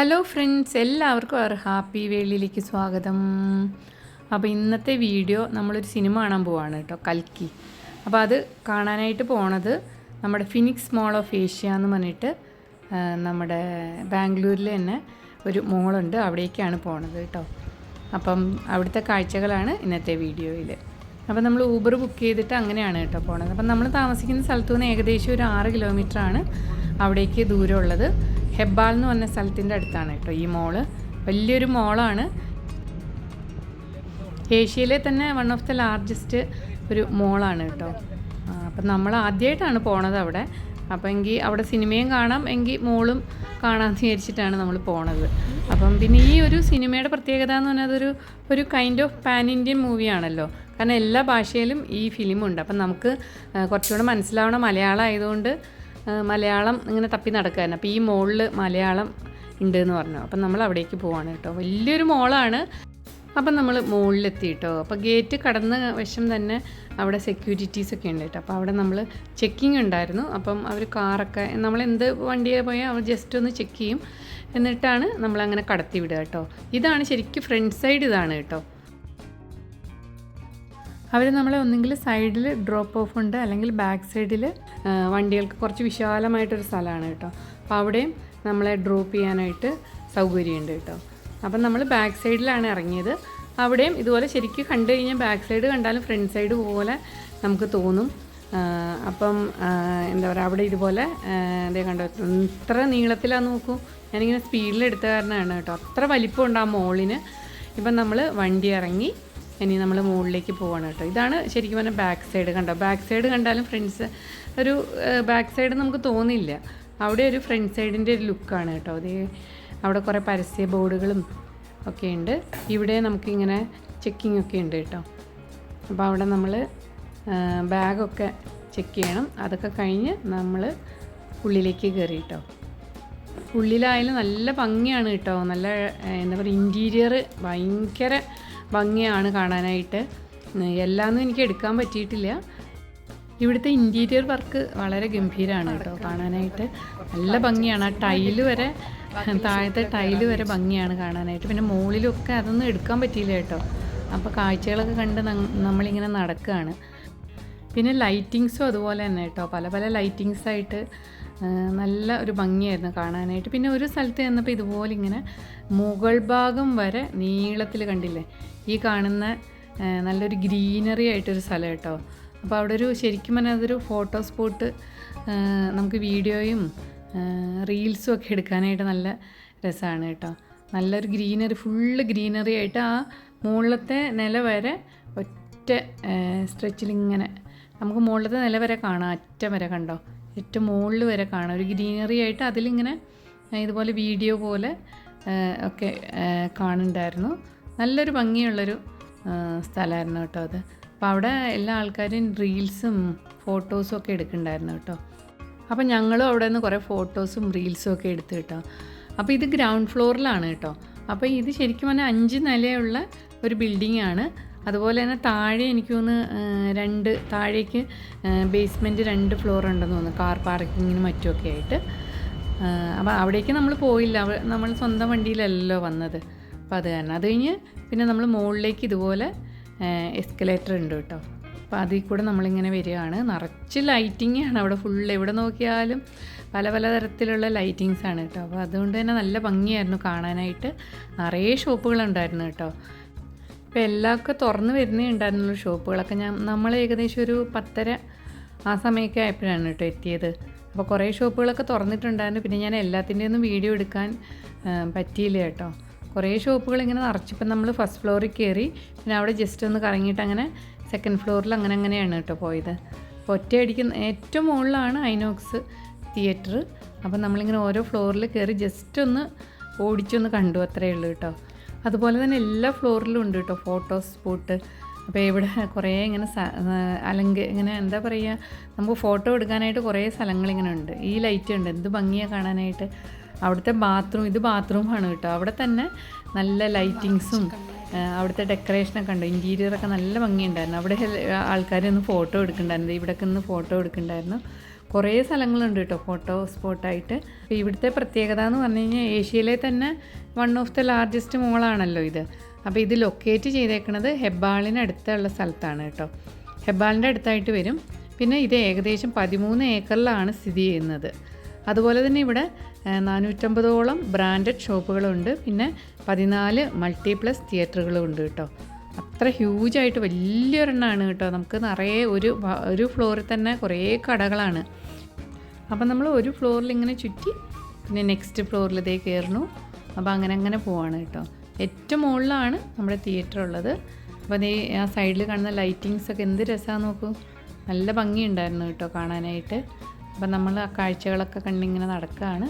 Hello friends എല്ലാവർക്കും അവർ happy വേളിയിലേക്ക് സ്വാഗതം. അപ്പോൾ ഇന്നത്തെ വീഡിയോ നമ്മളൊരു സിനിമ കാണാൻ പോവാണ് കേട്ടോ കൽക്കി. അപ്പോൾ അത് കാണാനായിട്ട് പോണത് നമ്മുടെ ഫിനിക്സ് മോൾ ഓഫ് ഏഷ്യ എന്ന് പറഞ്ഞിട്ട് നമ്മുടെ ബാംഗ്ലൂരിൽ തന്നെ ഒരു മോളുണ്ട് അവിടേക്കാണ് പോണത് കേട്ടോ. അപ്പം അവിടുത്തെ കാഴ്ചകളാണ് ഇന്നത്തെ വീഡിയോയിൽ അപ്പോൾ നമ്മൾ ഊബർ ബുക്ക് ചെയ്തിട്ട് അങ്ങനെയാണ് കേട്ടോ പോണത്. അപ്പം നമ്മൾ താമസിക്കുന്ന സ്ഥലത്തു നിന്ന് ഏകദേശം ഒരു ആറ് കിലോമീറ്ററാണ് അവിടേക്ക് ദൂരമുള്ളത്. ഹെബ്ബാൾ എന്ന് പറഞ്ഞ സ്ഥലത്തിന്റെ അടുത്താണ് കേട്ടോ ഈ മോൾ. വലിയൊരു മോളാണ്. ഏഷ്യയിലെ തന്നെ വൺ ഓഫ് ദ ലാർജസ്റ്റ് ഒരു മോളാണ് കേട്ടോ. അപ്പം നമ്മൾ ആദ്യമായിട്ടാണ് പോണത് അവിടെ. അപ്പം എങ്കിൽ അവിടെ സിനിമയും കാണാം എങ്കിൽ മോളും കാണാൻ വിചാരിച്ചിട്ടാണ് നമ്മൾ പോണത്. അപ്പം പിന്നെ ഈ ഒരു സിനിമയുടെ പ്രത്യേകത എന്ന് പറഞ്ഞാൽ അതൊരു ഒരു കൈൻഡ് ഓഫ് പാൻ ഇന്ത്യൻ മൂവിയാണല്ലോ കാരണം എല്ലാ ഭാഷയിലും ഈ ഫിലിമുണ്ട് അപ്പം നമുക്ക് കുറച്ചുകൂടെ മനസ്സിലാവണം. മലയാളം ആയതുകൊണ്ട് മലയാളം ഇങ്ങനെ തപ്പി നടക്കുകയാണ് അപ്പോൾ ഈ മോളിൽ മലയാളം ഉണ്ട് എന്ന് പറഞ്ഞു. അപ്പം നമ്മൾ അവിടേക്ക് പോവാണ് കേട്ടോ. വലിയൊരു മോളാണ്. അപ്പം നമ്മൾ മുകളിലെത്തി കേട്ടോ. അപ്പോൾ ഗേറ്റ് കടന്ന വശം തന്നെ അവിടെ സെക്യൂരിറ്റീസ് ഒക്കെ ഉണ്ട് കേട്ടോ. അപ്പോൾ അവിടെ നമ്മൾ ചെക്കിംഗ് ഉണ്ടായിരുന്നു. അപ്പം അവർ കാറൊക്കെ നമ്മൾ എന്ത് വണ്ടിയെ പോയാൽ അവർ ജസ്റ്റ് ഒന്ന് ചെക്ക് ചെയ്യും. എന്നിട്ടാണ് നമ്മളങ്ങനെ കടത്തി വിടുക കേട്ടോ. ഇതാണ് ശരിക്കും ഫ്രണ്ട് സൈഡ് ഇതാണ് കേട്ടോ. അവർ നമ്മളെ ഒന്നെങ്കിൽ സൈഡിൽ ഡ്രോപ്പ് ഓഫ് ഉണ്ട് അല്ലെങ്കിൽ ബാക്ക് സൈഡിൽ വണ്ടികൾക്ക് കുറച്ച് വിശാലമായിട്ടൊരു സ്ഥലമാണ് കേട്ടോ. അപ്പോൾ അവിടെയും നമ്മളെ ഡ്രോപ്പ് ചെയ്യാനായിട്ട് സൗകര്യമുണ്ട് കേട്ടോ. അപ്പം നമ്മൾ ബാക്ക് സൈഡിലാണ് ഇറങ്ങിയത്. അവിടെയും ഇതുപോലെ ശരിക്കും കണ്ടു കഴിഞ്ഞാൽ ബാക്ക് സൈഡ് കണ്ടാലും ഫ്രണ്ട് സൈഡ് പോലെ നമുക്ക് തോന്നും. അപ്പം എന്താ പറയുക അവിടെ ഇതുപോലെ എന്താ കണ്ടോ ഇത്ര നീളത്തിലാണ് നോക്കൂ. ഞാനിങ്ങനെ സ്പീഡിൽ എടുത്ത കാരണമാണ് കേട്ടോ. അത്ര വലിപ്പമുണ്ട് ആ മോളിന് ഇപ്പം നമ്മൾ വണ്ടി ഇറങ്ങി ഇനി നമ്മൾ മുകളിലേക്ക് പോവാണ് കേട്ടോ. ഇതാണ് ശരിക്കും പറഞ്ഞാൽ ബാക്ക് സൈഡ് കണ്ടോ? ബാക്ക് സൈഡ് കണ്ടാലും ഫ്രണ്ട്സ് ഒരു ബാക്ക് സൈഡ് നമുക്ക് തോന്നില്ല അവിടെ ഒരു ഫ്രണ്ട് സൈഡിന്റെ ഒരു ലുക്കാണ് കേട്ടോ. അത് അവിടെ കുറേ പരസ്യ ബോർഡുകളും ഒക്കെ ഉണ്ട്. ഇവിടെ നമുക്കിങ്ങനെ ചെക്കിംഗ് ഒക്കെ ഉണ്ട് കേട്ടോ. അപ്പോൾ അവിടെ നമ്മൾ ബാഗൊക്കെ ചെക്ക് ചെയ്യണം. അതൊക്കെ കഴിഞ്ഞ് നമ്മൾ ഉള്ളിലേക്ക് കയറി കേട്ടോ. ഉള്ളിലായാലും നല്ല ഭംഗിയാണ് കേട്ടോ. നല്ല എന്താ പറയുക ഇന്റീരിയർ ഭയങ്കര ഭംഗിയാണ് കാണാനായിട്ട്. എല്ലാന്നും എനിക്ക് എടുക്കാൻ പറ്റിയിട്ടില്ല. ഇവിടുത്തെ ഇന്റീരിയർ വർക്ക് വളരെ ഗംഭീരമാണ് കേട്ടോ കാണാനായിട്ട്. നല്ല ഭംഗിയാണ്. ആ ടൈൽ വരെ താഴത്തെ ടൈൽ വരെ ഭംഗിയാണ് കാണാനായിട്ട്. പിന്നെ മുകളിലൊക്കെ അതൊന്നും എടുക്കാൻ പറ്റിയില്ല കേട്ടോ. അപ്പോൾ കാഴ്ചകളൊക്കെ കണ്ട് നമ്മളിങ്ങനെ നടക്കുകയാണ് പിന്നെ ലൈറ്റിങ്സും അതുപോലെ തന്നെ കേട്ടോ. പല പല ലൈറ്റിങ്സ് ആയിട്ട് നല്ല ഒരു ഭംഗിയായിരുന്നു കാണാനായിട്ട്. പിന്നെ ഒരു സ്ഥലത്ത് ചെന്നപ്പോൾ ഇതുപോലെ ഇങ്ങനെ മുകൾ ഭാഗം വരെ നീളത്തിൽ കണ്ടില്ലേ? ഈ കാണുന്ന നല്ലൊരു ഗ്രീനറി ആയിട്ടൊരു സ്ഥലം കേട്ടോ. അപ്പോൾ അവിടെ ഒരു ശരിക്കും പറഞ്ഞാൽ അതൊരു ഫോട്ടോ സ്പോട്ട് നമുക്ക് വീഡിയോയും റീൽസും ഒക്കെ എടുക്കാനായിട്ട് നല്ല രസമാണ് കേട്ടോ. നല്ലൊരു ഗ്രീനറി ഫുള്ള് ഗ്രീനറി ആയിട്ട് ആ മുകളിലത്തെ നില വരെ ഒറ്റ സ്ട്രെച്ചിൽ ഇങ്ങനെ. നമുക്ക് മുകളിലത്തെ നില വരെ കാണാം അറ്റം വരെ കണ്ടോ? ഏറ്റവും മുകളിൽ വരെ കാണാം. ഒരു ഗ്രീനറി ആയിട്ട് അതിലിങ്ങനെ ഇതുപോലെ വീഡിയോ പോലെ ഒക്കെ കാണുന്നുണ്ടായിരുന്നു. നല്ലൊരു ഭംഗിയുള്ളൊരു സ്ഥലമായിരുന്നു കേട്ടോ അത്. അപ്പോൾ അവിടെ എല്ലാ ആൾക്കാരും റീൽസും ഫോട്ടോസും ഒക്കെ എടുക്കുന്നുണ്ടായിരുന്നു കേട്ടോ. അപ്പോൾ ഞങ്ങളും അവിടെ നിന്ന് കുറേ ഫോട്ടോസും റീൽസും ഒക്കെ എടുത്ത് കേട്ടോ. അപ്പോൾ ഇത് ഗ്രൗണ്ട് ഫ്ലോറിലാണ് കേട്ടോ. അപ്പോൾ ഇത് ശരിക്കും പറഞ്ഞാൽ അഞ്ച് നിലയുള്ള ഒരു ബിൽഡിംഗ് ആണ് അതുപോലെ തന്നെ താഴെ എനിക്ക് തോന്നുന്നു രണ്ട് താഴേക്ക് ബേസ്മെന്റ് രണ്ട് ഫ്ലോർ ഉണ്ടെന്ന് തോന്നുന്നു കാർ പാർക്കിങ്ങിനും മറ്റുമൊക്കെ ആയിട്ട്. അപ്പോൾ അവിടേക്ക് നമ്മൾ പോയില്ല. നമ്മൾ സ്വന്തം വണ്ടിയിലല്ലോ വന്നത്. അപ്പോൾ അത് തന്നെ. അത് കഴിഞ്ഞ് പിന്നെ നമ്മൾ മുകളിലേക്ക് ഇതുപോലെ എസ്കലേറ്റർ ഉണ്ട് കേട്ടോ. അപ്പോൾ അതിൽ കൂടെ നമ്മളിങ്ങനെ വരികയാണ്. നിറച്ച് ലൈറ്റിംഗ് ആണ് അവിടെ ഫുൾ എവിടെ നോക്കിയാലും പല പല തരത്തിലുള്ള ലൈറ്റിങ്സ് ആണ് കേട്ടോ. അപ്പോൾ അതുകൊണ്ട് തന്നെ നല്ല ഭംഗിയായിരുന്നു കാണാനായിട്ട്. നിറയെ ഷോപ്പുകളുണ്ടായിരുന്നു കേട്ടോ. ഇപ്പോൾ എല്ലാമൊക്കെ തുറന്ന് വരുന്നേ ഉണ്ടായിരുന്നുള്ളൂ ഷോപ്പുകളൊക്കെ. ഞാൻ നമ്മൾ ഏകദേശം ഒരു പത്തര ആ സമയമൊക്കെ ആയപ്പോഴാണ് കേട്ടോ എത്തിയത്. അപ്പോൾ കുറേ ഷോപ്പുകളൊക്കെ തുറന്നിട്ടുണ്ടായിരുന്നു. പിന്നെ ഞാൻ എല്ലാത്തിന്റെയൊന്നും വീഡിയോ എടുക്കാൻ പറ്റിയില്ല കേട്ടോ. കുറേ ഷോപ്പുകൾ ഇങ്ങനെ നിറച്ചിപ്പം നമ്മൾ ഫസ്റ്റ് ഫ്ലോറിൽ കയറി പിന്നെ അവിടെ ജസ്റ്റ് ഒന്ന് കറങ്ങിയിട്ട് അങ്ങനെ സെക്കൻഡ് ഫ്ലോറിൽ അങ്ങനെ അങ്ങനെയാണ് കേട്ടോ പോയത്. അപ്പോൾ ഒറ്റയടിക്ക് ഏറ്റവും മുകളിലാണ് ഐനോക്സ് തിയേറ്റർ അപ്പം നമ്മളിങ്ങനെ ഓരോ ഫ്ലോറിൽ കയറി ജസ്റ്റ് ഒന്ന് ഓടിച്ചൊന്ന് കണ്ടു അത്രയേ ഉള്ളൂ കേട്ടോ. അതുപോലെ തന്നെ എല്ലാ ഫ്ലോറിലും ഉണ്ട് കേട്ടോ ഫോട്ടോസ് സ്പോട്ട് അപ്പോൾ ഇവിടെ കുറേ ഇങ്ങനെ അലങ്ക ഇങ്ങനെ എന്താ പറയുക നമുക്ക് ഫോട്ടോ എടുക്കാനായിട്ട് കുറേ സ്ഥലങ്ങളിങ്ങനെ ഉണ്ട്. ഈ ലൈറ്റ് ഉണ്ട് എന്ത് ഭംഗിയാണ് കാണാനായിട്ട്. അവിടുത്തെ ബാത്റൂം ഇത് ബാത്റൂമാണ് കേട്ടോ. അവിടെ തന്നെ നല്ല ലൈറ്റിങ്സും അവിടുത്തെ ഡെക്കറേഷനൊക്കെ ഉണ്ട്. ഇന്റീരിയറൊക്കെ നല്ല ഭംഗിയുണ്ടായിരുന്നു. അവിടെ ആൾക്കാരൊന്ന് ഫോട്ടോ എടുക്കുന്നുണ്ടായിരുന്നു ഇവിടെയൊക്കെ ഒന്ന് ഫോട്ടോ എടുക്കുന്നുണ്ടായിരുന്നു കുറേ സ്ഥലങ്ങളുണ്ട് കേട്ടോ ഫോട്ടോ സ്പോട്ടായിട്ട് അപ്പോൾ ഇവിടുത്തെ പ്രത്യേകത എന്ന് പറഞ്ഞു കഴിഞ്ഞാൽ ഏഷ്യയിലെ തന്നെ വൺ ഓഫ് ദ ലാർജസ്റ്റ് മോളാണല്ലോ ഇത്. അപ്പോൾ ഇത് ലൊക്കേറ്റ് ചെയ്തേക്കുന്നത് ഹെബാളിനടുത്തുള്ള സ്ഥലത്താണ് കേട്ടോ. ഹെബ്ബാളിന്റെ അടുത്തായിട്ട് വരും. പിന്നെ ഇത് ഏകദേശം പതിമൂന്ന് ഏക്കറിലാണ് സ്ഥിതി ചെയ്യുന്നത്. അതുപോലെ തന്നെ ഇവിടെ നാനൂറ്റമ്പതോളം ബ്രാൻഡഡ് ഷോപ്പുകളുണ്ട്. പിന്നെ പതിനാല് മൾട്ടിപ്ലസ് തിയേറ്ററുകളും ഉണ്ട് കേട്ടോ. അത്ര ഹ്യൂജായിട്ട് വലിയൊരെണ്ണമാണ് കേട്ടോ. നമുക്ക് നിറയെ ഒരു ഒരു ഫ്ലോറിൽ തന്നെ കുറേ കടകളാണ്. അപ്പം നമ്മൾ ഒരു ഫ്ലോറിൽ ഇങ്ങനെ ചുറ്റി പിന്നെ നെക്സ്റ്റ് ഫ്ലോറിൽ ഇതേ കയറുന്നു. അപ്പോൾ അങ്ങനെ അങ്ങനെ പോവാണ് കേട്ടോ. ഏറ്റവും മുകളിലാണ് നമ്മുടെ തിയേറ്റർ ഉള്ളത്. അപ്പോൾ അതേ ആ സൈഡിൽ കാണുന്ന ലൈറ്റിങ്സൊക്കെ എന്ത് രസമാണെന്ന് നോക്കൂ. നല്ല ഭംഗിയുണ്ടായിരുന്നു കേട്ടോ കാണാനായിട്ട്. അപ്പം നമ്മൾ ആ കാഴ്ചകളൊക്കെ കണ്ടിങ്ങനെ നടക്കുകയാണ്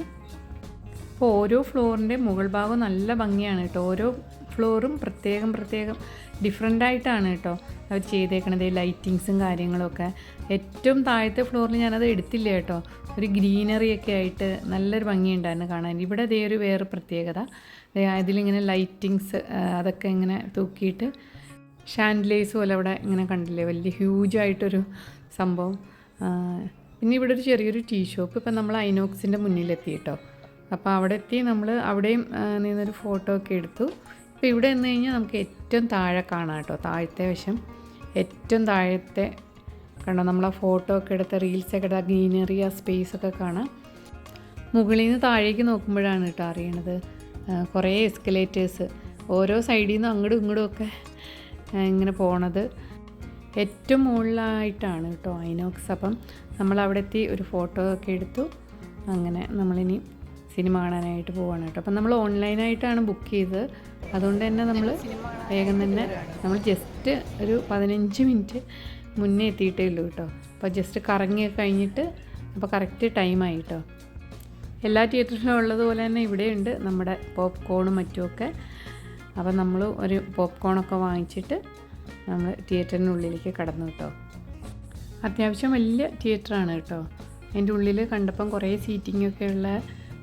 അപ്പോൾ ഓരോ ഫ്ലോറിന്റെ മുകൾ ഭാഗം നല്ല ഭംഗിയാണ് കേട്ടോ. ഓരോ ഫ്ലോറും പ്രത്യേകം പ്രത്യേകം ഡിഫറെന്റ് ആയിട്ടാണ് കേട്ടോ അവർ ചെയ്തേക്കണത് ലൈറ്റിങ്സും കാര്യങ്ങളൊക്കെ. ഏറ്റവും താഴത്തെ ഫ്ലോറിൽ ഞാനത് എടുത്തില്ല കേട്ടോ. ഒരു ഗ്രീനറി ഒക്കെ ആയിട്ട് നല്ലൊരു ഭംഗിയുണ്ടായിരുന്നു കാണാൻ. ഇവിടെ അതേ ഒരു വേറെ പ്രത്യേകത. അതിലിങ്ങനെ ലൈറ്റിങ്സ് അതൊക്കെ ഇങ്ങനെ തൂക്കിയിട്ട് ഷാൻഡ്ലേസ് പോലെ അവിടെ ഇങ്ങനെ കണ്ടില്ലേ? വലിയ ഹ്യൂജായിട്ടൊരു സംഭവം. പിന്നെ ഇവിടെ ഒരു ചെറിയൊരു ടീ ഷോപ്പ് ഇപ്പം നമ്മൾ ഐനോക്സിന്റെ മുന്നിലെത്തി കേട്ടോ. അപ്പോൾ അവിടെ എത്തി നമ്മൾ അവിടെയും നിന്നൊരു ഫോട്ടോ ഒക്കെ എടുത്തു. ഇപ്പോൾ ഇവിടെ നിന്ന് കഴിഞ്ഞാൽ നമുക്ക് ഏറ്റവും താഴെ കാണാം കേട്ടോ താഴത്തെ വശം. ഏറ്റവും താഴത്തെ കണ്ടോ നമ്മൾ ഫോട്ടോ ഒക്കെ എടുത്ത റീൽസ് ഒക്കെ എടുത്ത ഗ്രീനറി ആ സ്പേസ് ഒക്കെ കാണാം. മുകളിൽ നിന്ന് താഴേക്ക് നോക്കുമ്പോഴാണ് കേട്ടോ അറിയണത്. കുറേ എസ്കലേറ്റേഴ്സ് ഓരോ സൈഡിൽ നിന്നും അങ്ങോട്ടും ഇങ്ങോട്ടും ഒക്കെ ഇങ്ങനെ പോണത്. ഏറ്റവും മുകളിലായിട്ടാണ് കേട്ടോ ഐനോക്സ്. അപ്പം നമ്മൾ അവിടെ എത്തി ഒരു ഫോട്ടോ ഒക്കെ എടുത്തു. അങ്ങനെ നമ്മളിനി സിനിമ കാണാനായിട്ട് പോവാണ് കേട്ടോ. അപ്പം നമ്മൾ ഓൺലൈനായിട്ടാണ് ബുക്ക് ചെയ്തത്. അതുകൊണ്ട് തന്നെ നമ്മൾ വേഗം തന്നെ നമ്മൾ ജസ്റ്റ് ഒരു പതിനഞ്ച് മിനിറ്റ് മുന്നേ എത്തിയിട്ടേ ഉള്ളൂ കേട്ടോ. അപ്പോൾ ജസ്റ്റ് കറങ്ങിയൊക്കെ കഴിഞ്ഞിട്ട് അപ്പോൾ കറക്റ്റ് ടൈമായി കേട്ടോ. എല്ലാ തിയേറ്ററിലും ഉള്ളതുപോലെ തന്നെ ഇവിടെയുണ്ട് നമ്മുടെ പോപ്കോണും മറ്റുമൊക്കെ. അപ്പം നമ്മൾ ഒരു പോപ്കോണൊക്കെ വാങ്ങിച്ചിട്ട് നമ്മൾ തിയേറ്ററിനുള്ളിലേക്ക് കടന്നു കേട്ടോ. അത്യാവശ്യം വലിയ തിയേറ്ററാണ് കേട്ടോ. അതിന്റെ ഉള്ളിൽ കണ്ടപ്പം കുറേ സീറ്റിംഗ് ഒക്കെ ഉള്ള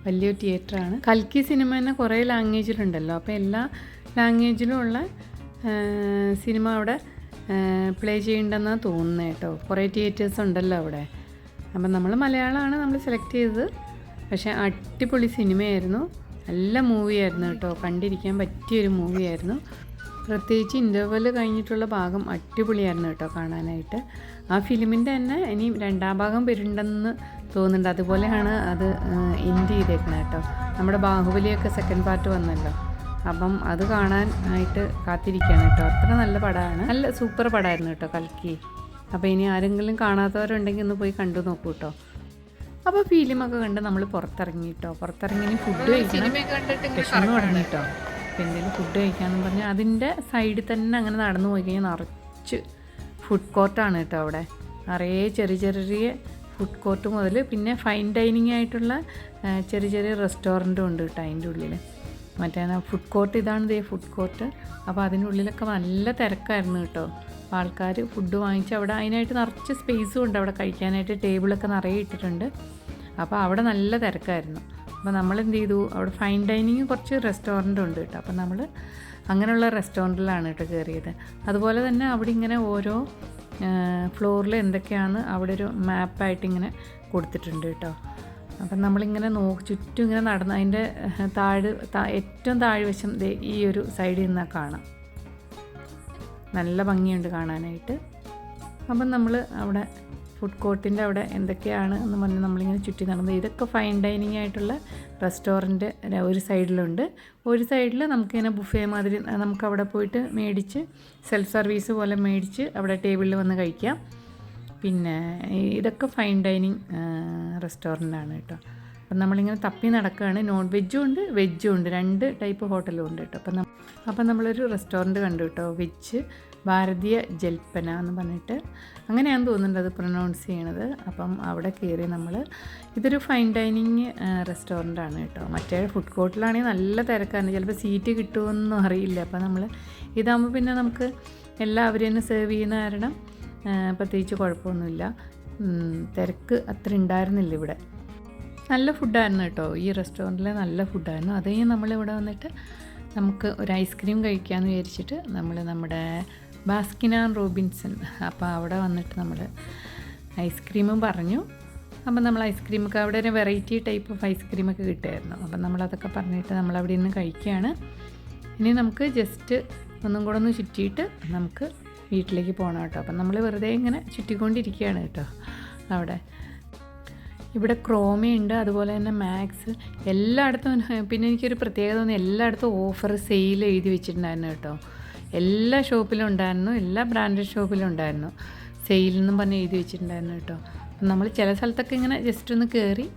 വലിയൊരു തിയേറ്ററാണ്. കൽക്കി സിനിമ തന്നെ കുറേ ലാംഗ്വേജിലുണ്ടല്ലോ അപ്പോൾ എല്ലാ ലാംഗ്വേജിലും ഉള്ള സിനിമ അവിടെ പ്ലേ ചെയ്യണ്ടെന്നാണ് തോന്നുന്നത് കേട്ടോ. കുറേ തിയേറ്റേഴ്സ് ഉണ്ടല്ലോ അവിടെ. അപ്പം നമ്മൾ മലയാളമാണ് നമ്മൾ സെലക്ട് ചെയ്തത്. പക്ഷേ അടിപൊളി സിനിമയായിരുന്നു നല്ല മൂവിയായിരുന്നു കേട്ടോ. കണ്ടിരിക്കാൻ പറ്റിയൊരു മൂവിയായിരുന്നു പ്രത്യേകിച്ച് ഇന്റർവെൽ കഴിഞ്ഞിട്ടുള്ള ഭാഗം അടിപൊളിയായിരുന്നു കേട്ടോ കാണാനായിട്ട്. ആ ഫിലിമിന്റെ തന്നെ ഇനി രണ്ടാം ഭാഗം വരുന്നുണ്ടെന്ന് തോന്നുന്നുണ്ട്. അതുപോലെയാണ് അത് എൻഡ് ചെയ്തേക്കുന്നത് കേട്ടോ. നമ്മുടെ ബാഹുബലിയൊക്കെ സെക്കൻഡ് പാർട്ട് വന്നല്ലോ. അപ്പം അത് കാണാൻ ആയിട്ട് കാത്തിരിക്കുകയാണ് കേട്ടോ. അത്ര നല്ല പടമാണ്. നല്ല സൂപ്പർ പടമായിരുന്നു കേട്ടോ കൽക്കി. അപ്പോൾ ഇനി ആരെങ്കിലും കാണാത്തവരുണ്ടെങ്കിൽ ഒന്ന് പോയി കണ്ടു നോക്കൂ കേട്ടോ. അപ്പോൾ ഫിലിമൊക്കെ കണ്ട് നമ്മൾ പുറത്തിറങ്ങി കേട്ടോ. പുറത്തിറങ്ങി ഫുഡ് കഴിക്കണം. വിശന്ന് തുടങ്ങി കേട്ടോ. അപ്പോൾ എന്തെങ്കിലും ഫുഡ് കഴിക്കാമെന്ന് പറഞ്ഞാൽ അതിന്റെ സൈഡിൽ തന്നെ അങ്ങനെ നടന്നു പോയി കഴിഞ്ഞാൽ നിറച്ച് ഫുഡ് കോർട്ടാണ് കേട്ടോ അവിടെ. നിറയെ ചെറിയ ചെറിയ ഫുഡ് കോർട്ട് മുതൽ പിന്നെ ഫൈൻ ഡൈനിങ് ആയിട്ടുള്ള ചെറിയ ചെറിയ റെസ്റ്റോറന്റും ഉണ്ട് കേട്ടോ അതിന്റെ ഉള്ളിൽ. മറ്റേ ഫുഡ് കോർട്ട് ഇതാണ് ഇതേ ഫുഡ് കോർട്ട് അപ്പോൾ അതിനുള്ളിലൊക്കെ നല്ല തിരക്കായിരുന്നു കേട്ടോ. ആൾക്കാർ ഫുഡ് വാങ്ങിച്ച് അവിടെ അതിനായിട്ട് നിറച്ച് സ്പേസും ഉണ്ട്. അവിടെ കഴിക്കാനായിട്ട് ടേബിളൊക്കെ നിറയെ ഇട്ടിട്ടുണ്ട്. അപ്പോൾ അവിടെ നല്ല തിരക്കായിരുന്നു. അപ്പോൾ നമ്മൾ എന്ത് ചെയ്തു അവിടെ ഫൈൻ ഡൈനിങ് കുറച്ച് റെസ്റ്റോറന്റ് ഉണ്ട് കേട്ടോ. അപ്പോൾ നമ്മൾ അങ്ങനെയുള്ള റെസ്റ്റോറന്റിലാണ് കേട്ടോ കയറിയത് അതുപോലെ തന്നെ അവിടെ ഇങ്ങനെ ഓരോ ഫ്ലോറിൽ എന്തൊക്കെയാണ് അവിടെ ഒരു മാപ്പായിട്ട് ഇങ്ങനെ കൊടുത്തിട്ടുണ്ട് കേട്ടോ. അപ്പം നമ്മളിങ്ങനെ നോക്കി ചുറ്റും ഇങ്ങനെ നടന്ന് അതിന്റെ താഴ് ഏറ്റവും താഴ്വശം ഈ ഒരു സൈഡിൽ നിന്നാൽ കാണാം. നല്ല ഭംഗിയുണ്ട് കാണാനായിട്ട്. അപ്പം നമ്മൾ അവിടെ ഫുഡ് കോർട്ടിന്റെ അവിടെ എന്തൊക്കെയാണ് എന്ന് പറഞ്ഞ് നമ്മളിങ്ങനെ ചുറ്റി നടന്നത്. ഇതൊക്കെ ഫൈൻ ഡൈനിങ് ആയിട്ടുള്ള റെസ്റ്റോറന്റ് ഒരു സൈഡിലുണ്ട് ഒരു സൈഡിൽ നമുക്കിങ്ങനെ ബുഫേ മാതിരി നമുക്ക് അവിടെ പോയിട്ട് മേടിച്ച് സെൽഫ് സർവീസ് പോലെ മേടിച്ച് അവിടെ ടേബിളിൽ വന്ന് കഴിക്കാം. പിന്നെ ഇതൊക്കെ ഫൈൻ ഡൈനിങ് റെസ്റ്റോറന്റാണ് കേട്ടോ. അപ്പം നമ്മളിങ്ങനെ തപ്പി നടക്കുകയാണ് നോൺ വെജും ഉണ്ട് വെജും ഉണ്ട്. രണ്ട് ടൈപ്പ് ഹോട്ടലും ഉണ്ട് കേട്ടോ. അപ്പം അപ്പം നമ്മളൊരു റെസ്റ്റോറന്റ് കണ്ടു കേട്ടോ. വെജ് ഭാരതീയ ജൽപ്പന എന്ന് പറഞ്ഞിട്ട് അങ്ങനെയാണ് തോന്നുന്നുണ്ട് അത് പ്രൊനൗൺസ് ചെയ്യണത്. അപ്പം അവിടെ കയറി നമ്മൾ ഇതൊരു ഫൈൻ ഡൈനിങ് റെസ്റ്റോറന്റ് ആണ് കേട്ടോ. മറ്റേ ഫുഡ് കോർട്ടിലാണെങ്കിൽ നല്ല തിരക്കാണ്. ചിലപ്പോൾ സീറ്റ് കിട്ടുമെന്നൊന്നും അറിയില്ല. അപ്പം നമ്മൾ ഇതാകുമ്പോൾ പിന്നെ നമുക്ക് എല്ലാവരും തന്നെ സെർവ് ചെയ്യുന്ന കാരണം പ്രത്യേകിച്ച് കുഴപ്പമൊന്നുമില്ല. തിരക്ക് അത്ര ഉണ്ടായിരുന്നില്ല ഇവിടെ. നല്ല ഫുഡായിരുന്നു കേട്ടോ. ഈ റെസ്റ്റോറന്റിലെ നല്ല ഫുഡായിരുന്നു അത് നമ്മളിവിടെ വന്നിട്ട് നമുക്ക് ഒരു ഐസ്ക്രീം കഴിക്കാമെന്ന് വിചാരിച്ചിട്ട് നമ്മൾ നമ്മുടെ ബാസ്കിൻ ആൻഡ് റോബിൻസൺ. അപ്പോൾ അവിടെ വന്നിട്ട് നമ്മൾ ഐസ്ക്രീമും പറഞ്ഞു. അപ്പം നമ്മൾ ഐസ്ക്രീമൊക്കെ അവിടെ ഒരു വെറൈറ്റി ടൈപ്പ് ഓഫ് ഐസ്ക്രീമൊക്കെ കിട്ടുമായിരുന്നു. അപ്പം നമ്മളതൊക്കെ പറഞ്ഞിട്ട് നമ്മൾ അവിടെ നിന്ന് കഴിക്കുകയാണ്. ഇനി നമുക്ക് ജസ്റ്റ് ഒന്നും കൂടെ ഒന്ന് ചുറ്റിയിട്ട് നമുക്ക് വീട്ടിലേക്ക് പോകണം കേട്ടോ. അപ്പം നമ്മൾ വെറുതെ ഇങ്ങനെ ചുറ്റിക്കൊണ്ടിരിക്കുകയാണ് കേട്ടോ അവിടെ. ഇവിടെ ക്രോമയുണ്ട് അതുപോലെ തന്നെ മാക്സ്. എല്ലായിടത്തും പിന്നെ എനിക്കൊരു പ്രത്യേകത തോന്നി എല്ലായിടത്തും ഓഫർ സെയിൽ എഴുതി വെച്ചിട്ടുണ്ടായിരുന്നു കേട്ടോ. എല്ലാ ഷോപ്പിലും ഉണ്ടായിരുന്നു എല്ലാ ബ്രാൻഡഡ് ഷോപ്പിലും ഉണ്ടായിരുന്നു. സെയിൽ എന്നും പറഞ്ഞ് എഴുതി വെച്ചിട്ടുണ്ടായിരുന്നു കേട്ടോ. നമ്മൾ ചില സ്ഥലത്തൊക്കെ ഇങ്ങനെ ജസ്റ്റ് ഒന്ന് കയറി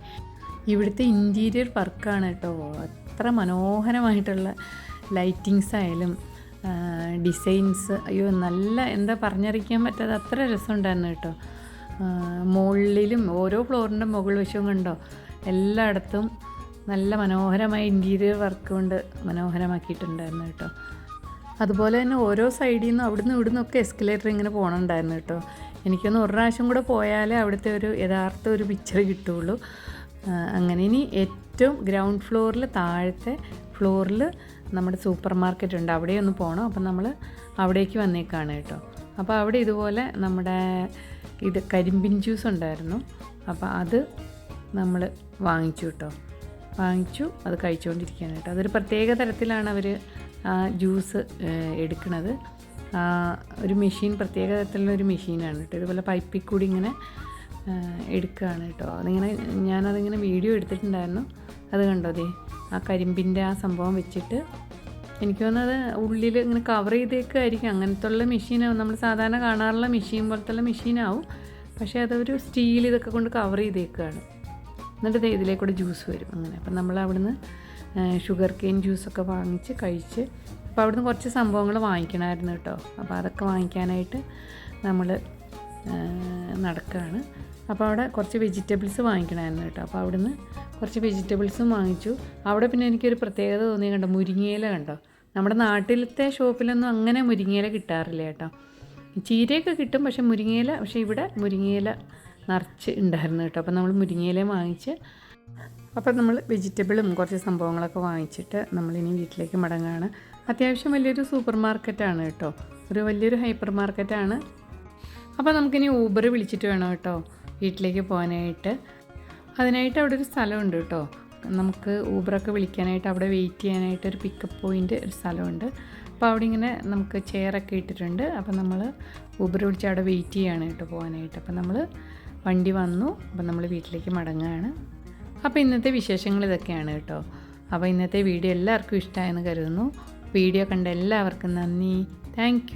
ഇവിടുത്തെ ഇന്റീരിയർ വർക്കാണ് കേട്ടോ. അത്ര മനോഹരമായിട്ടുള്ള ലൈറ്റിങ്സ് ആയാലും ഡിസൈൻസ് അയ്യോ നല്ല എന്താ പറഞ്ഞറിയിക്കാൻ പറ്റാതെ അത്ര രസമുണ്ടായിരുന്നു കേട്ടോ. മുകളിലും ഓരോ ഫ്ലോറിന്റെ മുകൾ വശവും കണ്ടോ? എല്ലായിടത്തും നല്ല മനോഹരമായ ഇന്റീരിയർ വർക്ക് കൊണ്ട് മനോഹരമാക്കിയിട്ടുണ്ടായിരുന്നു കേട്ടോ. അതുപോലെ തന്നെ ഓരോ സൈഡിൽ നിന്നും അവിടുന്ന് ഇവിടുന്ന് ഒക്കെ എസ്കലേറ്റർ ഇങ്ങനെ പോകണുണ്ടായിരുന്നു കേട്ടോ. എനിക്കൊന്ന് ഒരു പ്രാവശ്യം കൂടെ പോയാലേ അവിടുത്തെ ഒരു യഥാർത്ഥ ഒരു പിക്ചർ കിട്ടുള്ളൂ. അങ്ങനെ ഇനി ഏറ്റവും ഗ്രൗണ്ട് ഫ്ലോറിൽ താഴത്തെ ഫ്ലോറിൽ നമ്മുടെ സൂപ്പർ മാർക്കറ്റ് ഉണ്ട്. അവിടെ ഒന്ന് പോകണം അപ്പം നമ്മൾ അവിടേക്ക് വന്നേക്കാണ് കേട്ടോ. അപ്പോൾ അവിടെ ഇതുപോലെ നമ്മുടെ ഇത് കരിമ്പിൻ ജ്യൂസ് ഉണ്ടായിരുന്നു. അപ്പോൾ അത് നമ്മൾ വാങ്ങിച്ചു കേട്ടോ. വാങ്ങിച്ചു അത് കഴിച്ചുകൊണ്ടിരിക്കുകയാണ് കേട്ടോ. അതൊരു പ്രത്യേക തരത്തിലാണ് അവർ ആ ജ്യൂസ് എടുക്കുന്നത് ഒരു മെഷീൻ പ്രത്യേക തരത്തിലുള്ള ഒരു മെഷീനാണ് കേട്ടോ. ഇതുപോലെ പൈപ്പിൽ കൂടി ഇങ്ങനെ എടുക്കുകയാണ് കേട്ടോ. അതിങ്ങനെ ഞാനതിങ്ങനെ വീഡിയോ എടുത്തിട്ടുണ്ടായിരുന്നു. അത് കണ്ടോ ദേ? ആ കരിമ്പിന്റെ ആ സംഭവം വെച്ചിട്ട് എനിക്ക് തോന്നുന്നത് ഉള്ളിൽ ഇങ്ങനെ കവർ ചെയ്തേക്കായിരിക്കും അങ്ങനത്തെ ഉള്ള മെഷീനാവും നമ്മൾ സാധാരണ കാണാറുള്ള മെഷീൻ പോലത്തെ മെഷീനാവും പക്ഷേ അതൊരു സ്റ്റീൽ ഇതൊക്കെ കൊണ്ട് കവർ ചെയ്തേക്കുകയാണ് എന്നിട്ട് ഇതിലേക്കൂടെ ജ്യൂസ് വരും അങ്ങനെ. അപ്പം നമ്മൾ അവിടുന്ന് ഷുഗർ കെയിൻ ജ്യൂസൊക്കെ വാങ്ങിച്ച് കഴിച്ച് അപ്പോൾ അവിടുന്ന് കുറച്ച് സംഭവങ്ങൾ വാങ്ങിക്കണമായിരുന്നു കേട്ടോ. അപ്പോൾ അതൊക്കെ വാങ്ങിക്കാനായിട്ട് നമ്മൾ നടക്കുകയാണ് അപ്പോൾ അവിടെ കുറച്ച് വെജിറ്റബിൾസ് വാങ്ങിക്കണമായിരുന്നു കേട്ടോ. അപ്പോൾ അവിടുന്ന് കുറച്ച് വെജിറ്റബിൾസും വാങ്ങിച്ചു. അവിടെ പിന്നെ എനിക്കൊരു പ്രത്യേകത തോന്നിയ കണ്ടോ? മുരിങ്ങയില കണ്ടോ? നമ്മുടെ നാട്ടിലത്തെ ഷോപ്പിലൊന്നും അങ്ങനെ മുരിങ്ങയില കിട്ടാറില്ല കേട്ടോ. ചീരയൊക്കെ കിട്ടും പക്ഷേ മുരിങ്ങയില പക്ഷേ ഇവിടെ മുരിങ്ങയില നിറച്ച് ഉണ്ടായിരുന്നു കേട്ടോ. അപ്പോൾ നമ്മൾ മുരിങ്ങയില വാങ്ങിച്ച് അപ്പോൾ നമ്മൾ വെജിറ്റബിളും കുറച്ച് സംഭവങ്ങളൊക്കെ വാങ്ങിച്ചിട്ട് നമ്മളിനി വീട്ടിലേക്ക് മടങ്ങുകയാണ് അത്യാവശ്യം വലിയൊരു സൂപ്പർ മാർക്കറ്റാണ് കേട്ടോ. ഒരു വലിയൊരു ഹൈപ്പർ മാർക്കറ്റാണ് അപ്പോൾ നമുക്കിനി ഊബർ വിളിച്ചിട്ട് വേണം കേട്ടോ വീട്ടിലേക്ക് പോകാനായിട്ട്. അതിനായിട്ട് അവിടെ ഒരു സ്ഥലമുണ്ട് കേട്ടോ. നമുക്ക് ഊബറൊക്കെ വിളിക്കാനായിട്ട് അവിടെ വെയിറ്റ് ചെയ്യാനായിട്ട് ഒരു പിക്കപ്പ് പോയിന്റ് ഒരു സ്ഥലമുണ്ട്. അപ്പോൾ അവിടെ ഇങ്ങനെ നമുക്ക് ചെയറൊക്കെ ഇട്ടിട്ടുണ്ട്. അപ്പോൾ നമ്മൾ ഊബർ വിളിച്ച് അവിടെ വെയിറ്റ് ചെയ്യാണ് കേട്ടോ പോകാനായിട്ട്. അപ്പോൾ നമ്മൾ വണ്ടി വന്നു. അപ്പോൾ നമ്മൾ വീട്ടിലേക്ക് മടങ്ങുകയാണ് അപ്പോൾ ഇന്നത്തെ വിശേഷങ്ങൾ ഇതൊക്കെയാണ് കേട്ടോ. അപ്പോൾ ഇന്നത്തെ വീഡിയോ എല്ലാവർക്കും ഇഷ്ടമായെന്ന് കരുതുന്നു. വീഡിയോ കണ്ട എല്ലാവർക്കും നന്ദി. താങ്ക്